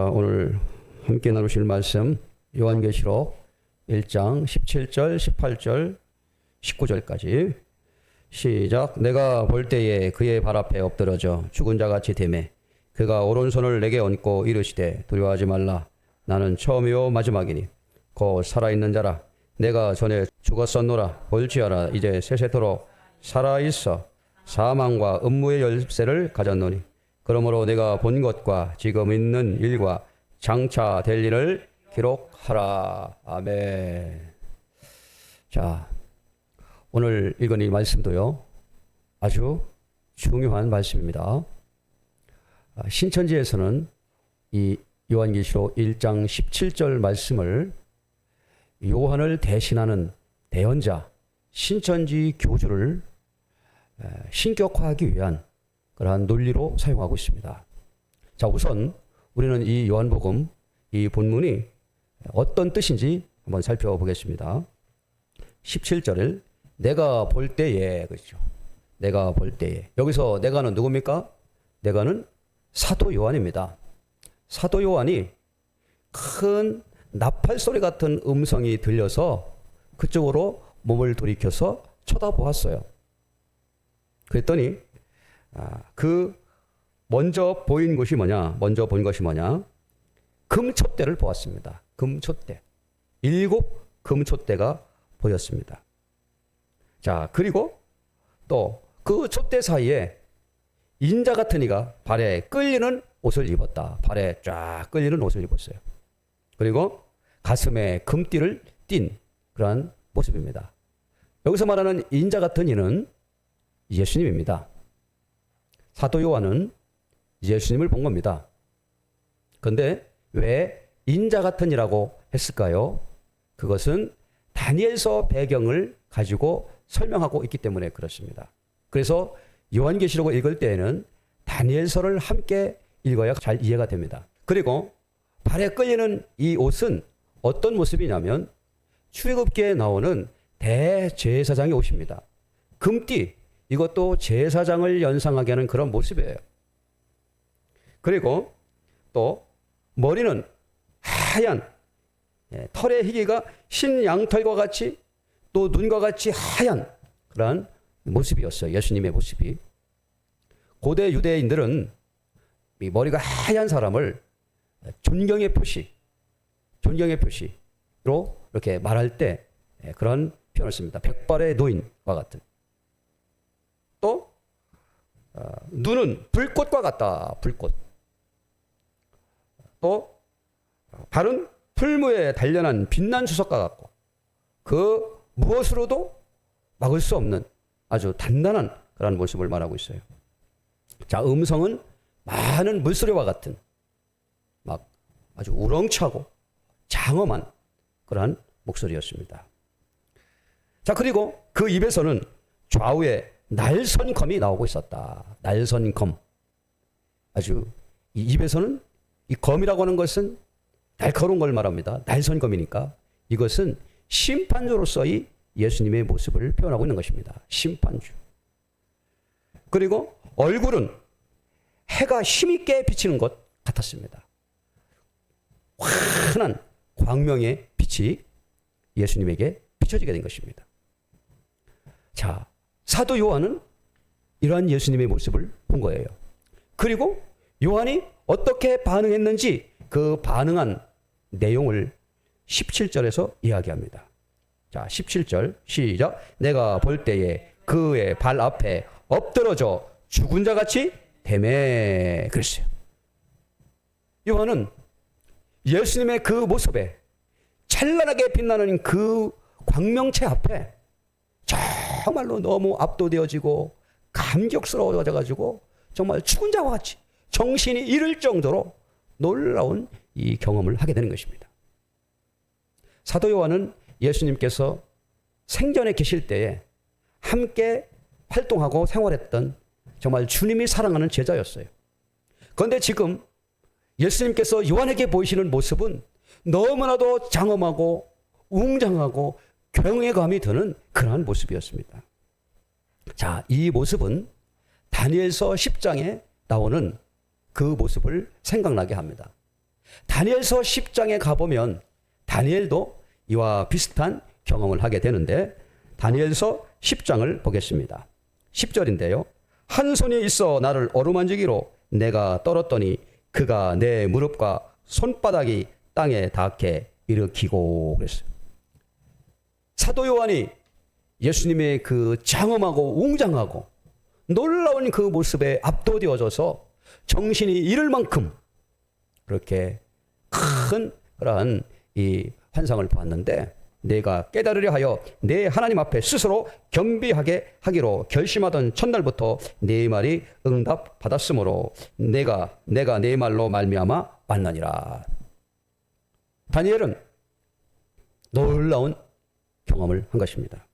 아, 오늘 함께 나누실 말씀 요한계시록 1장 17절, 18절, 19절까지 시작. 내가 볼 때에 그의 발 앞에 엎드러져 죽은 자 같이 되매 그가 오른손을 내게 얹고 이르시되 두려워하지 말라. 나는 처음이요 마지막이니 곧 살아있는 자라. 내가 전에 죽었었노라. 볼지어라 이제 세세토록 살아있어 사망과 음무의 열쇠를 가졌노니 그러므로 내가 본 것과 지금 있는 일과 장차 될 일을 기록하라. 아멘. 자, 오늘 읽은 이 말씀도요, 아주 중요한 말씀입니다. 아, 신천지에서는 이 요한계시록 1장 17절 말씀을 요한을 대신하는 대언자, 신천지 교주를 신격화하기 위한 그러한 논리로 사용하고 있습니다. 자, 우선 우리는 이 요한복음 이 본문이 어떤 뜻인지 한번 살펴보겠습니다. 17절을 내가 볼 때에 그렇죠. 내가 볼 때에 여기서 내가는 누굽니까? 내가는 사도 요한입니다. 사도 요한이 큰 나팔 소리 같은 음성이 들려서 그쪽으로 몸을 돌이켜서 쳐다보았어요. 그랬더니 아, 그 먼저 보인 것이 뭐냐? 먼저 본 것이 뭐냐? 금촛대를 보았습니다. 금촛대. 일곱 금촛대가 보였습니다. 자, 그리고 또 그 촛대 사이에 인자 같은 이가 발에 끌리는 옷을 입었다. 발에 쫙 끌리는 옷을 입었어요. 그리고 가슴에 금띠를 띤 그러한 모습입니다. 여기서 말하는 인자 같은 이는 예수님입니다. 사도 요한은 예수님을 본 겁니다. 그런데 왜 인자 같은 이라고 했을까요? 그것은 다니엘서 배경을 가지고 설명하고 있기 때문에 그렇습니다. 그래서 요한계시록을 읽을 때에는 다니엘서를 함께 읽어야 잘 이해가 됩니다. 그리고 발에 끌리는 이 옷은 어떤 모습이냐면 출애굽기에 나오는 대제사장의 옷입니다. 금띠 이것도 제사장을 연상하게 하는 그런 모습이에요. 그리고 또 머리는 하얀 예, 털의 희기가 흰 양털과 같이 또 눈과 같이 하얀 그러한 모습이었어요. 예수님의 모습이. 고대 유대인들은 이 머리가 하얀 사람을 존경의 표시, 존경의 표시로 이렇게 말할 때 예, 그런 표현을 씁니다. 백발의 노인과 같은. 또 어, 눈은 불꽃과 같다. 불꽃. 또 발은 풀무에 단련한 빛난 수석과 같고 그 무엇으로도 막을 수 없는 아주 단단한 그런 모습을 말하고 있어요. 자, 음성은 많은 물소리와 같은 막 아주 우렁차고 장엄한 그러한 목소리였습니다. 자, 그리고 그 입에서는 좌우에 날선검이 나오고 있었다. 날선검. 아주 이 입에서는 이 검이라고 하는 것은 날카로운 걸 말합니다. 날선검이니까 이것은 심판주로서의 예수님의 모습을 표현하고 있는 것입니다. 심판주. 그리고 얼굴은 해가 힘있게 비치는 것 같았습니다. 환한 광명의 빛이 예수님에게 비춰지게 된 것입니다. 자, 사도 요한은 이러한 예수님의 모습을 본 거예요. 그리고 요한이 어떻게 반응했는지 그 반응한 내용을 17절에서 이야기합니다. 자, 17절 시작. 내가 볼 때에 그의 발 앞에 엎드러져 죽은 자 같이 되매 그랬어요. 요한은 예수님의 그 모습에 찬란하게 빛나는 그 광명체 앞에 정말로 너무 압도되어지고 감격스러워져 가지고 정말 죽은 자와 같이 정신이 잃을 정도로 놀라운 이 경험을 하게 되는 것입니다. 사도 요한은 예수님께서 생전에 계실 때에 함께 활동하고 생활했던 정말 주님이 사랑하는 제자였어요. 그런데 지금 예수님께서 요한에게 보이시는 모습은 너무나도 장엄하고 웅장하고 경외감이 드는 그러한 모습이었습니다. 자, 이 모습은 다니엘서 10장에 나오는 그 모습을 생각나게 합니다. 다니엘서 10장에 가보면 다니엘도 이와 비슷한 경험을 하게 되는데 다니엘서 10장을 보겠습니다. 10절인데요. 한 손이 있어 나를 어루만지기로 내가 떨었더니 그가 내 무릎과 손바닥이 땅에 닿게 일으키고 그랬어요. 사도 요한이 예수님의 그 장엄하고 웅장하고 놀라운 그 모습에 압도되어져서 정신이 잃을 만큼 그렇게 큰 그러한 이 환상을 보았는데 내가 깨달으려 하여 내 하나님 앞에 스스로 경비하게 하기로 결심하던 첫날부터 네 말이 응답 받았으므로 내가 내가 네 말로 말미암아 만나니라. 다니엘은 놀라운 경험을 한 것입니다.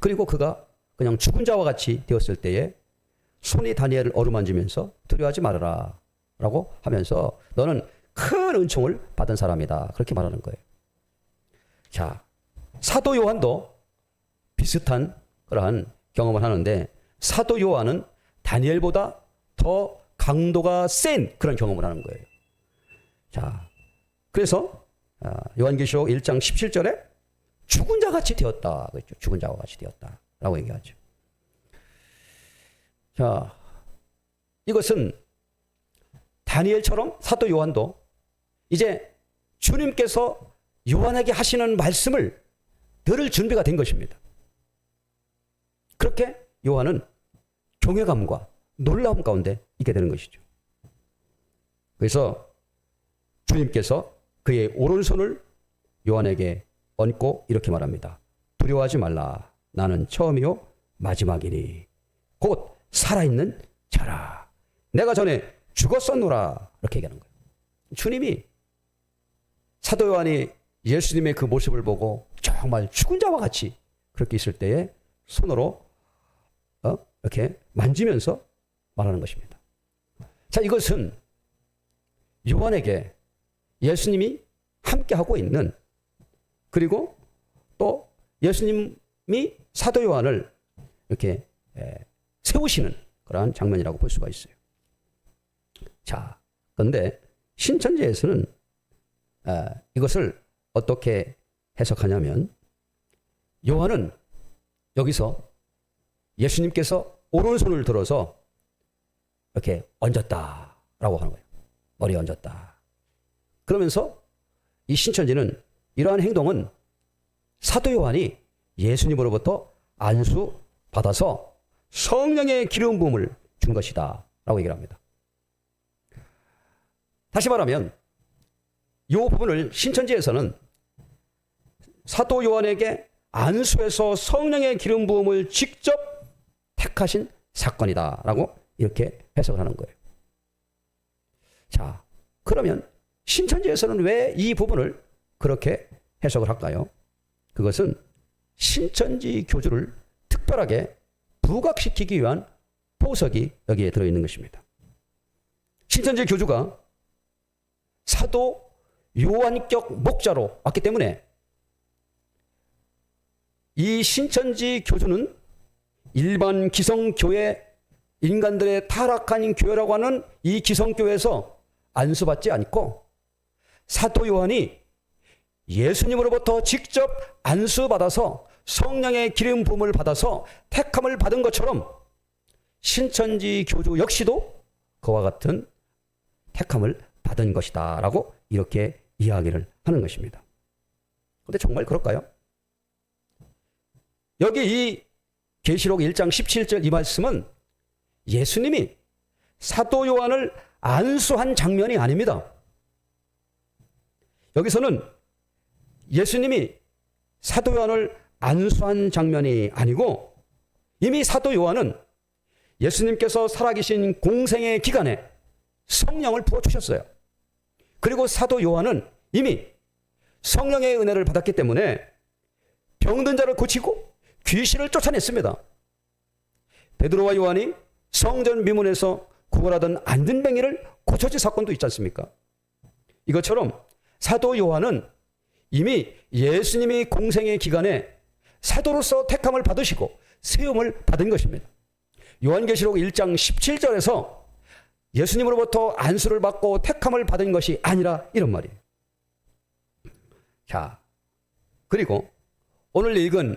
그리고 그가 그냥 죽은 자와 같이 되었을 때에 손이 다니엘을 어루만지면서 두려워하지 말아라 라고 하면서 너는 큰 은총을 받은 사람이다. 그렇게 말하는 거예요. 자, 사도 요한도 비슷한 그러한 경험을 하는데 사도 요한은 다니엘보다 더 강도가 센 그런 경험을 하는 거예요. 자, 그래서 아, 요한계시록 1장 17절에 죽은 자 같이 되었다. 그렇죠. 죽은 자와 같이 되었다. 라고 얘기하죠. 자, 이것은 다니엘처럼 사도 요한도 이제 주님께서 요한에게 하시는 말씀을 들을 준비가 된 것입니다. 그렇게 요한은 경외감과 놀라움 가운데 있게 되는 것이죠. 그래서 주님께서 그의 오른손을 요한에게 얹고 이렇게 말합니다. 두려워하지 말라. 나는 처음이요 마지막이니 곧 살아있는 자라. 내가 전에 죽었었노라. 이렇게 얘기하는 거예요. 주님이 사도 요한이 예수님의 그 모습을 보고 정말 죽은 자와 같이 그렇게 있을 때에 손으로 어? 이렇게 만지면서 말하는 것입니다. 자, 이것은 요한에게 예수님이 함께하고 있는 그리고 또 예수님이 사도 요한을 이렇게 세우시는 그러한 장면이라고 볼 수가 있어요. 자, 그런데 신천지에서는 이것을 어떻게 해석하냐면 요한은 여기서 예수님께서 오른손을 들어서 이렇게 얹었다라고 하는 거예요. 머리에 얹었다. 그러면서 이 신천지는 이러한 행동은 사도 요한이 예수님으로부터 안수 받아서 성령의 기름 부음을 준 것이다. 라고 얘기를 합니다. 다시 말하면 이 부분을 신천지에서는 사도 요한에게 안수해서 성령의 기름 부음을 직접 택하신 사건이다라고 이렇게 해석을 하는 거예요. 자, 그러면 신천지에서는 왜 이 부분을 그렇게 해석을 할까요? 그것은 신천지 교주를 특별하게 부각시키기 위한 보석이 여기에 들어있는 것입니다. 신천지 교주가 사도 요한격 목자로 왔기 때문에 이 신천지 교주는 일반 기성교회 인간들의 타락한 교회라고 하는 이 기성교회에서 안수받지 않고 사도 요한이 예수님으로부터 직접 안수받아서 성령의 기름 부음을 받아서 택함을 받은 것처럼 신천지 교주 역시도 그와 같은 택함을 받은 것이다라고 이렇게 이야기를 하는 것입니다. 근데 정말 그럴까요? 여기 이 계시록 1장 17절 이 말씀은 예수님이 사도 요한을 안수한 장면이 아닙니다. 여기서는 예수님이 사도 요한을 안수한 장면이 아니고 이미 사도 요한은 예수님께서 살아계신 공생의 기간에 성령을 부어주셨어요. 그리고 사도 요한은 이미 성령의 은혜를 받았기 때문에 병든 자를 고치고 귀신을 쫓아냈습니다. 베드로와 요한이 성전 미문에서 구걸하던 안든뱅이를 고쳐진 사건도 있지 않습니까? 이것처럼 사도 요한은 이미 예수님이 공생의 기간에 사도로서 택함을 받으시고 세움을 받은 것입니다. 요한계시록 1장 17절에서 예수님으로부터 안수를 받고 택함을 받은 것이 아니라 이런 말이에요. 자, 그리고 오늘 읽은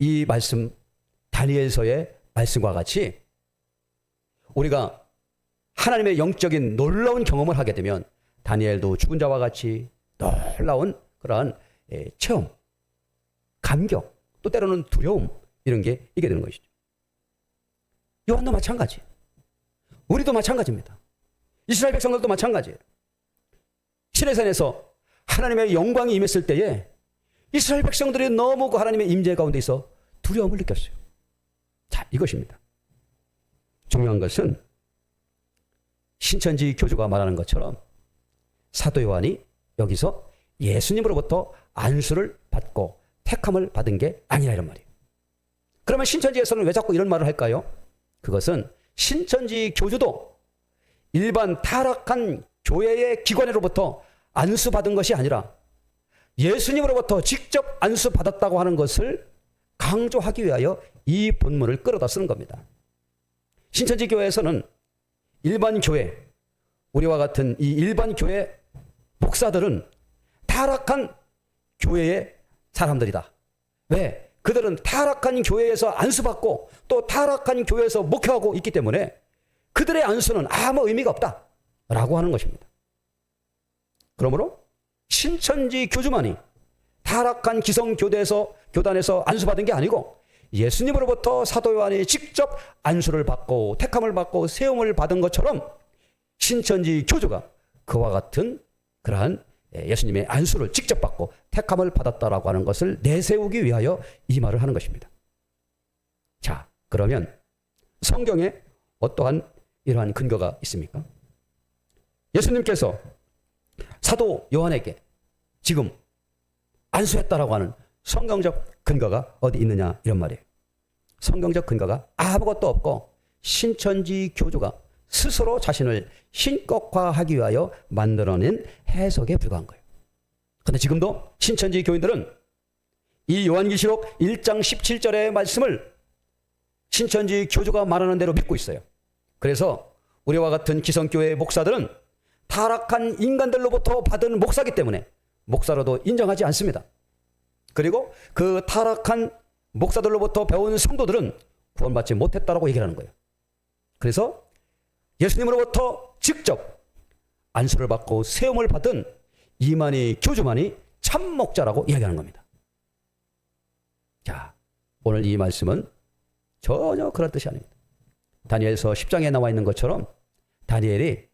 이 말씀 다니엘서의 말씀과 같이 우리가 하나님의 영적인 놀라운 경험을 하게 되면 다니엘도 죽은 자와 같이 놀라운 그러한 예, 체험, 감격, 또 때로는 두려움 이런 게 있게 되는 것이죠. 요한도 마찬가지. 우리도 마찬가지입니다. 이스라엘 백성들도 마찬가지예요. 시내산에서 하나님의 영광이 임했을 때에 이스라엘 백성들이 너무 그 하나님의 임재 가운데 있어 두려움을 느꼈어요. 자, 이것입니다. 중요한 것은 신천지 교주가 말하는 것처럼 사도 요한이 여기서 예수님으로부터 안수를 받고 택함을 받은 게 아니라 이런 말이에요. 그러면 신천지에서는 왜 자꾸 이런 말을 할까요? 그것은 신천지 교주도 일반 타락한 교회의 기관으로부터 안수받은 것이 아니라 예수님으로부터 직접 안수받았다고 하는 것을 강조하기 위하여 이 본문을 끌어다 쓰는 겁니다. 신천지 교회에서는 일반 교회, 우리와 같은 이 일반 교회 목사들은 타락한 교회의 사람들이다. 왜? 그들은 타락한 교회에서 안수받고 또 타락한 교회에서 목회하고 있기 때문에 그들의 안수는 아무 의미가 없다. 라고 하는 것입니다. 그러므로 신천지 교주만이 타락한 기성교대에서 교단에서 안수받은 게 아니고 예수님으로부터 사도 요한이 직접 안수를 받고 택함을 받고 세움을 받은 것처럼 신천지 교주가 그와 같은 그러한 예수님의 안수를 직접 받고 택함을 받았다라고 하는 것을 내세우기 위하여 이 말을 하는 것입니다. 자, 그러면 성경에 어떠한 이러한 근거가 있습니까? 예수님께서 사도 요한에게 지금 안수했다라고 하는 성경적 근거가 어디 있느냐 이런 말이에요. 성경적 근거가 아무것도 없고 신천지 교주가 스스로 자신을 신격화하기 위하여 만들어낸 해석에 불과한 거예요. 근데 지금도 신천지 교인들은 이 요한계시록 1장 17절의 말씀을 신천지 교주가 말하는 대로 믿고 있어요. 그래서 우리와 같은 기성교회 목사들은 타락한 인간들로부터 받은 목사기 때문에 목사로도 인정하지 않습니다. 그리고 그 타락한 목사들로부터 배운 성도들은 구원받지 못했다라고 얘기하는 거예요. 그래서 예수님으로부터 직접 안수를 받고 세움을 받은 이만희 교주만이 참 목자라고 이야기하는 겁니다. 자, 오늘 이 말씀은 전혀 그런 뜻이 아닙니다. 다니엘서 10장에 나와 있는 것처럼 다니엘이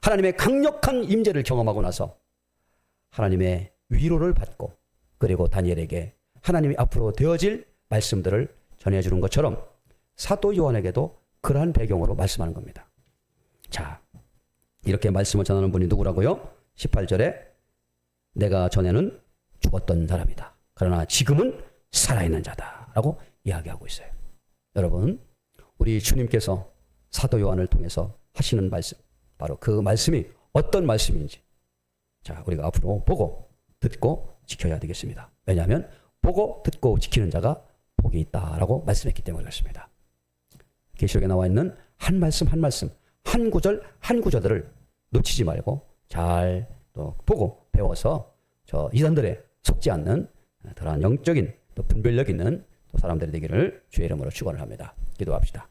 하나님의 강력한 임재를 경험하고 나서 하나님의 위로를 받고 그리고 다니엘에게 하나님이 앞으로 되어질 말씀들을 전해주는 것처럼 사도 요한에게도 그러한 배경으로 말씀하는 겁니다. 자, 이렇게 말씀을 전하는 분이 누구라고요? 18절에 내가 전에는 죽었던 사람이다. 그러나 지금은 살아있는 자다. 라고 이야기하고 있어요. 여러분, 우리 주님께서 사도 요한을 통해서 하시는 말씀, 바로 그 말씀이 어떤 말씀인지, 자, 우리가 앞으로 보고 듣고 지켜야 되겠습니다. 왜냐하면 보고 듣고 지키는 자가 복이 있다라고 말씀했기 때문에 그렇습니다. 계시록에 나와 있는 한 말씀 한 말씀, 한 구절 한 구절들을 놓치지 말고 잘 또 보고 배워서 저 이단들에 속지 않는 그러한 영적인 또 분별력 있는 또 사람들이 되기를 주의 이름으로 축원을 합니다. 기도합시다.